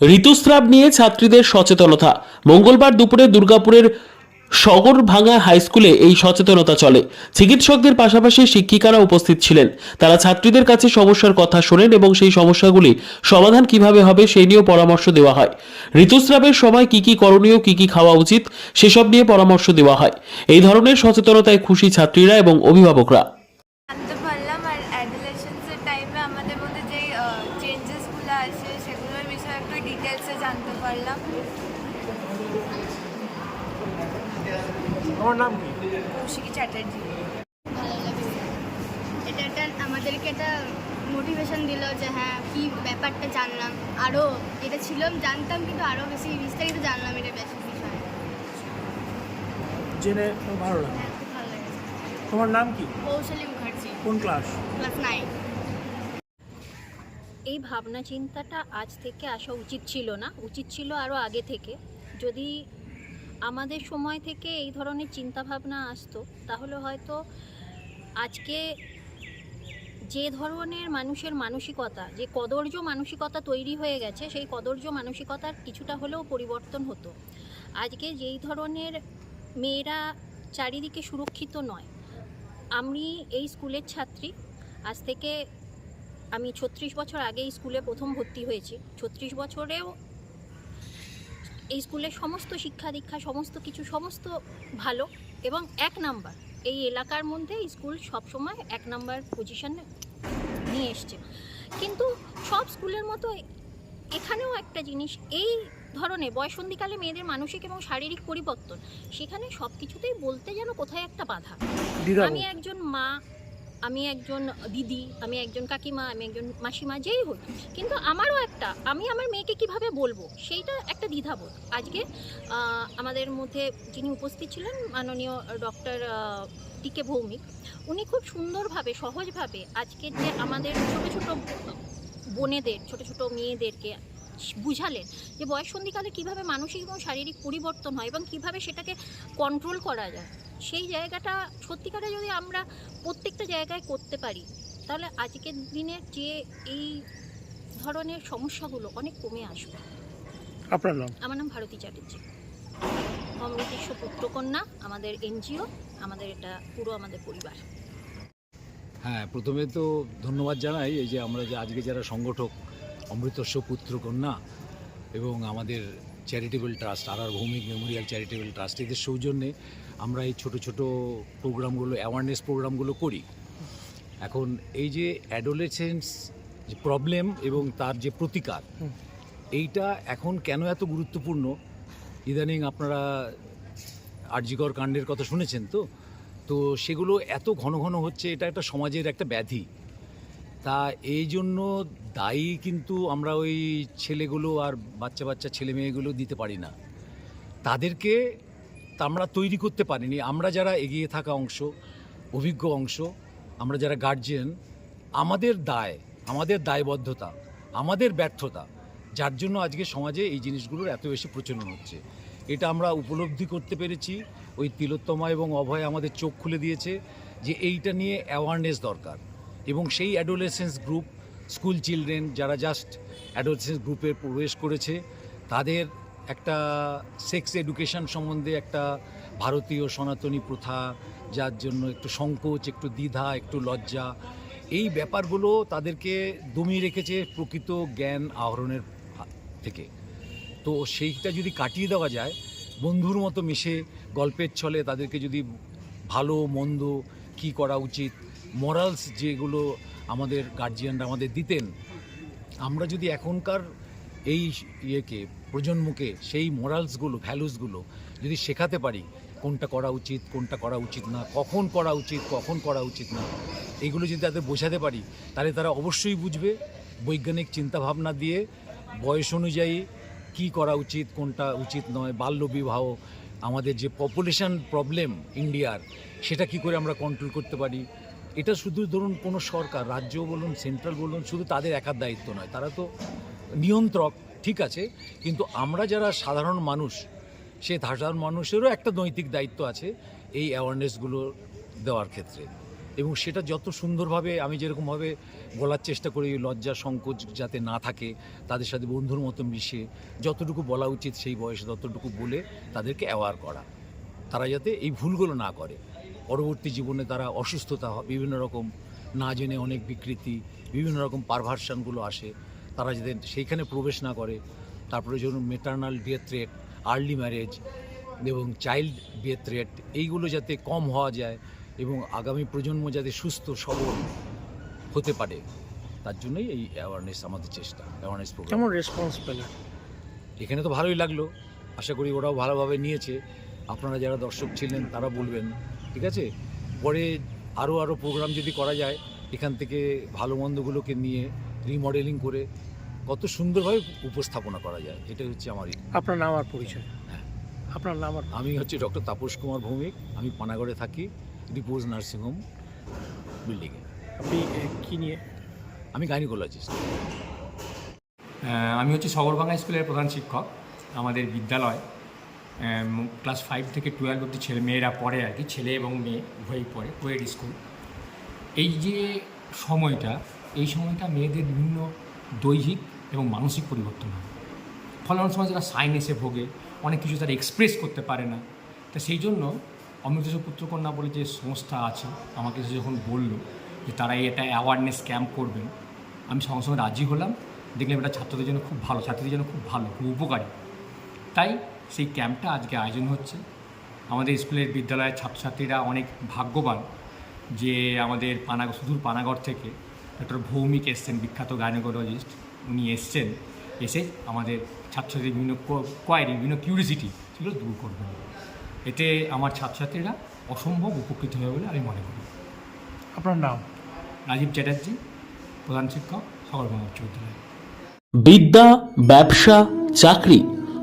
ঋতুস্রাব নিয়ে ছাত্রীদের সচেতনতা। মঙ্গলবার দুপুরে দুর্গাপুরের সগরভাঙ্গা হাই স্কুলে এই সচেতনতা চলে। চিকিৎসকদের পাশাপাশি শিক্ষিকারা উপস্থিত ছিলেন। তারা ছাত্রীদের কাছে সমস্যার কথা শোনেন এবং সেই সমস্যাগুলি সমাধান কীভাবে হবে সেই নিয়েও পরামর্শ দেওয়া হয়। ঋতুস্রাবের সময় কি কি করণীয়, কি কি খাওয়া উচিত, সেসব নিয়ে পরামর্শ দেওয়া হয়। এই ধরনের সচেতনতায় খুশি ছাত্রীরা এবং অভিভাবকরা। আসে সেগুলোর বিষয়ে একটু ডিটেলসে জানতে পারলাম। তোমার নাম কি? কৌশিকী চ্যাটার্জি। ভালো লাগে এটা একটা আমাদেরকে একটা মোটিভেশন দিল যে হ্যাঁ কি ব্যাপারটা জানলাম। আরও এটা ছিলাম জানতাম কিন্তু আরও বেশি বিস্তারিত জানলাম এটা বেশি বিষয়ে। জেনে ভালো লাগে হ্যাঁ খুব ভালো লেগেছে। তোমার নাম কি? কৌশলী মুখার্জি। কোন ক্লাস ক্লাস নাইন এই ভাবনা চিন্তাটা আজ থেকে আসা উচিত ছিল না। উচিত ছিল আরও আগে থেকে। যদি আমাদের সময় থেকে এই ধরনের চিন্তা ভাবনা আসতো, তাহলে হয়তো আজকে যে ধরনের মানুষের মানসিকতা, যে কদর্য মানসিকতা তৈরি হয়ে গেছে, সেই কদর্য মানসিকতার কিছুটা হলেও পরিবর্তন হতো। আজকে যেই ধরনের মেয়েরা চারিদিকে সুরক্ষিত নয়। আমি এই স্কুলের ছাত্রী। আজ থেকে আমি ছত্রিশ বছর আগে স্কুলে প্রথম ভর্তি হয়েছি। ছত্রিশ বছরেও এই স্কুলের সমস্ত শিক্ষা দীক্ষা সমস্ত কিছু সমস্ত ভালো এবং এক নাম্বার। এই এলাকার মধ্যে স্কুল সবসময় এক নাম্বার পজিশনে নিয়ে এসছে। কিন্তু সব স্কুলের মতো এখানেও একটা জিনিস এই ধরনের বয়সন্ধিকালে মেয়েদের মানসিক এবং শারীরিক পরিবর্তন সেখানে সব কিছুতেই বলতে যেন কোথায় একটা বাধা। আমি একজন মা আমি একজন দিদি, আমি একজন কাকিমা, আমি একজন মাসিমা, যেই হই কিন্তু আমারও একটা, আমি আমার মেয়েকে কীভাবে বলব? সেইটা একটা দ্বিধাবোধ। আজকে আমাদের মধ্যে যিনি উপস্থিত ছিলেন, মাননীয় ডক্টর টিকে ভৌমিক, উনি খুব সুন্দরভাবে, সহজভাবে আজকের যে আমাদের ছোটো ছোটো বোনেদের, ছোট ছোট মেয়েদেরকে বুঝালেন যে বয়সন্ধিকালে কীভাবে মানসিক এবং শারীরিক পরিবর্তন হয় এবং কীভাবে সেটাকে কন্ট্রোল করা যায়। সেই জায়গাটা সত্যিকারে যদি আমরা প্রত্যেকটা জায়গায় করতে পারি তাহলে আজকের দিনের যে এই ধরনের সমস্যাগুলো অনেক কমে আসবে। আপনার নাম? আমার নাম ভারতী চ্যাটার্জি। অমৃতেশ্ব পুত্রকন্যা আমাদের এনজিও আমাদের এটা পুরো আমাদের পরিবার। হ্যাঁ প্রথমে তো ধন্যবাদ জানাই এই যে আমরা যে আজকে যারা সংগঠক অমৃতস্ব পুত্রকন্যা এবং আমাদের charitable trust R R Bhowmik memorial charitable trust এদের সৌজন্যে আমরা এই ছোট ছোট প্রোগ্রামগুলো অ্যাওয়ারনেস প্রোগ্রামগুলো করি। এখন এই যে অ্যাডোলেসেন্স যে প্রবলেম এবং তার যে প্রতিকার এইটা এখন কেন এত গুরুত্বপূর্ণ? ইদানিং আপনারা আরজিকর কাণ্ডের কথা শুনেছেন তো? তো সেগুলো এত ঘন ঘন হচ্ছে এটা একটা সমাজের একটা ব্যাধি। তা এই জন্য দায়ী কিন্তু আমরা ওই ছেলেগুলো আর বাচ্চা বাচ্চা ছেলে মেয়েগুলো দিতে পারি না। তাদেরকে আমরা তৈরি করতে পারিনি। আমরা যারা এগিয়ে থাকা অংশ, অভিজ্ঞ অংশ, আমরা যারা গার্জিয়ান আমাদের দায়, আমাদের দায়বদ্ধতা, আমাদের ব্যর্থতা, যার জন্য আজকে সমাজে এই জিনিসগুলোর এত বেশি প্রচলন হচ্ছে। এটা আমরা উপলব্ধি করতে পেরেছি। ওই তিলোত্তমা এবং অভয় আমাদের চোখ খুলে দিয়েছে যে এইটা নিয়ে অ্যাওয়ারনেস দরকার। এবং সেই অ্যাডোলেসেন্স গ্রুপ স্কুল চিলড্রেন যারা জাস্ট অ্যাডোলেসেন্স গ্রুপে প্রবেশ করেছে, তাদের একটা সেক্স এডুকেশন সম্বন্ধে একটা ভারতীয় সনাতনী প্রথা, যার জন্য একটু সংকোচ, একটু দ্বিধা, একটু লজ্জা, এই ব্যাপারগুলো তাদেরকে দমিয়ে রেখেছে প্রকৃত জ্ঞান আহরণের থেকে। তো সেইটা যদি কাটিয়ে দেওয়া যায়, বন্ধুর মতো মিশে, গল্পের ছলে তাদেরকে যদি ভালো, মন্দ কি করা উচিত মরালস যেগুলো আমাদের গার্জিয়ানরা আমাদের দিতেন, আমরা যদি এখনকার এই ইয়েকে, প্রজন্মকে, সেই মোরালসগুলো ভ্যালুসগুলো যদি শেখাতে পারি, কোনটা করা উচিত, কোনটা করা উচিত না, কখন করা উচিত, কখন করা উচিত না, এগুলো যদি তাদের বোঝাতে পারি, তাহলে তারা অবশ্যই বুঝবে, বৈজ্ঞানিক চিন্তাভাবনা দিয়ে, বয়স অনুযায়ী কি করা উচিত, কোনটা উচিত নয়, বাল্যবিবাহ, আমাদের যে পপুলেশন প্রবলেম ইন্ডিয়ার সেটা কি করে আমরা কন্ট্রোল করতে পারি এটা শুধু ধরুন কোনো সরকার রাজ্য বলুন সেন্ট্রাল বলুন, শুধু তাদের একার দায়িত্ব নয়, তারা তো নিয়ন্ত্রক, ঠিক আছে? কিন্তু আমরা যারা সাধারণ মানুষ, সে সাধারণ মানুষেরও একটা নৈতিক দায়িত্ব আছে এই অ্যাওয়ারনেসগুলো দেওয়ার ক্ষেত্রে। এবং সেটা যত সুন্দরভাবে আমি যেরকমভাবে বলার চেষ্টা করি, লজ্জা, সংকোচ যাতে না থাকে, তাদের সাথে বন্ধুর মতো মিশে, যতটুকু বলা উচিত সেই বয়সে ততটুকু বলে তাদেরকে অ্যাওয়ার করা। তারা যাতে এই ভুলগুলো না করে। পরবর্তী জীবনে তারা অসুস্থতা হয় বিভিন্ন রকম না জেনে অনেক বিকৃতি বিভিন্ন রকম পারভার্সানগুলো আসে। তারা যাতে সেইখানে প্রবেশ না করে। তারপরে যেমন maternal death rate early marriage এবং চাইল্ড ডেথ রেট এইগুলো যাতে কম হওয়া যায় এবং আগামী প্রজন্ম যাতে সুস্থ সবল হতে পারে তার জন্যই এই অ্যাওয়ারনেস আমাদের চেষ্টা অ্যাওয়ারনেস প্রোগ্রাম কেমন রেসপন্স পেলেন এখানে তো ভালোই লাগল। আশা করি ওরাও ভালোভাবে নিয়েছে। আপনারা যারা দর্শক ছিলেন তারা বলবেন ঠিক আছে? পরে আরও আরও প্রোগ্রাম যদি করা যায় এখান থেকে ভালো মন্দগুলোকে নিয়ে রিমডেলিং করে কত সুন্দরভাবে উপস্থাপনা করা যায় এটাই হচ্ছে আমার আপনার নাম আর পরিচয়? হ্যাঁ। আপনার নাম আর আমি হচ্ছে ডক্টর তাপস কুমার ভৌমিক আমি পানাগড়ে থাকি রিপোজ নার্সিংহোম বিল্ডিংয়ে আপনি এ, কি নিয়ে? আমি গাইনিকোলজিস্ট আমি হচ্ছে সগরভাঙ্গা স্কুলের প্রধান শিক্ষক আমাদের বিদ্যালয়। ক্লাস ফাইভ থেকে টুয়েলভ অব্দি ছেলে, মেয়েরা পড়ে আর কি, ছেলে এবং মেয়ে উভয়ই পড়ে কোয়েড স্কুল এই যে সময়টা, এই সময়টা মেয়েদের বিভিন্ন দৈহিক এবং মানসিক পরিবর্তন হয়। ফলে অনেক সময় যারা সাইনেসে ভোগে, অনেক কিছু তারা এক্সপ্রেস করতে পারে না। তা সেই জন্য অমৃত পুত্রকন্যা বলে যে সংস্থা আছে, আমাকে এসে যখন বলল যে তারা এটা অ্যাওয়ারনেস ক্যাম্প করবেন, আমি সঙ্গে সঙ্গে রাজি হলাম। দেখলাম এটা ছাত্রদের জন্য খুব ভালো, ছাত্রীদের জন্য খুব ভালো, খুব উপকারী। তাই সেই ক্যাম্পটা আজকে আয়োজন হচ্ছে। আমাদের স্কুলের বিদ্যালয়ের ছাত্রছাত্রীরা অনেক ভাগ্যবান যে আমাদের পানাগড় সুদূর পানাগড় থেকে ডক্টর ভৌমিক এসছেন বিখ্যাত গাইনোকোলজিস্ট। উনি এসছেন এসে আমাদের ছাত্রছাত্রীর বিভিন্ন কোয়ারি বিভিন্ন কিউরিসিটি সেগুলো দূর করবেন। এতে আমার ছাত্রছাত্রীরা অসম্ভব উপকৃত হবে বলে আমি মনে করি। আপনার নাম? রাজীব চ্যাটার্জি প্রধান শিক্ষক উচ্চ বিদ্যালয় বিদ্যা ব্যবসা চাকরি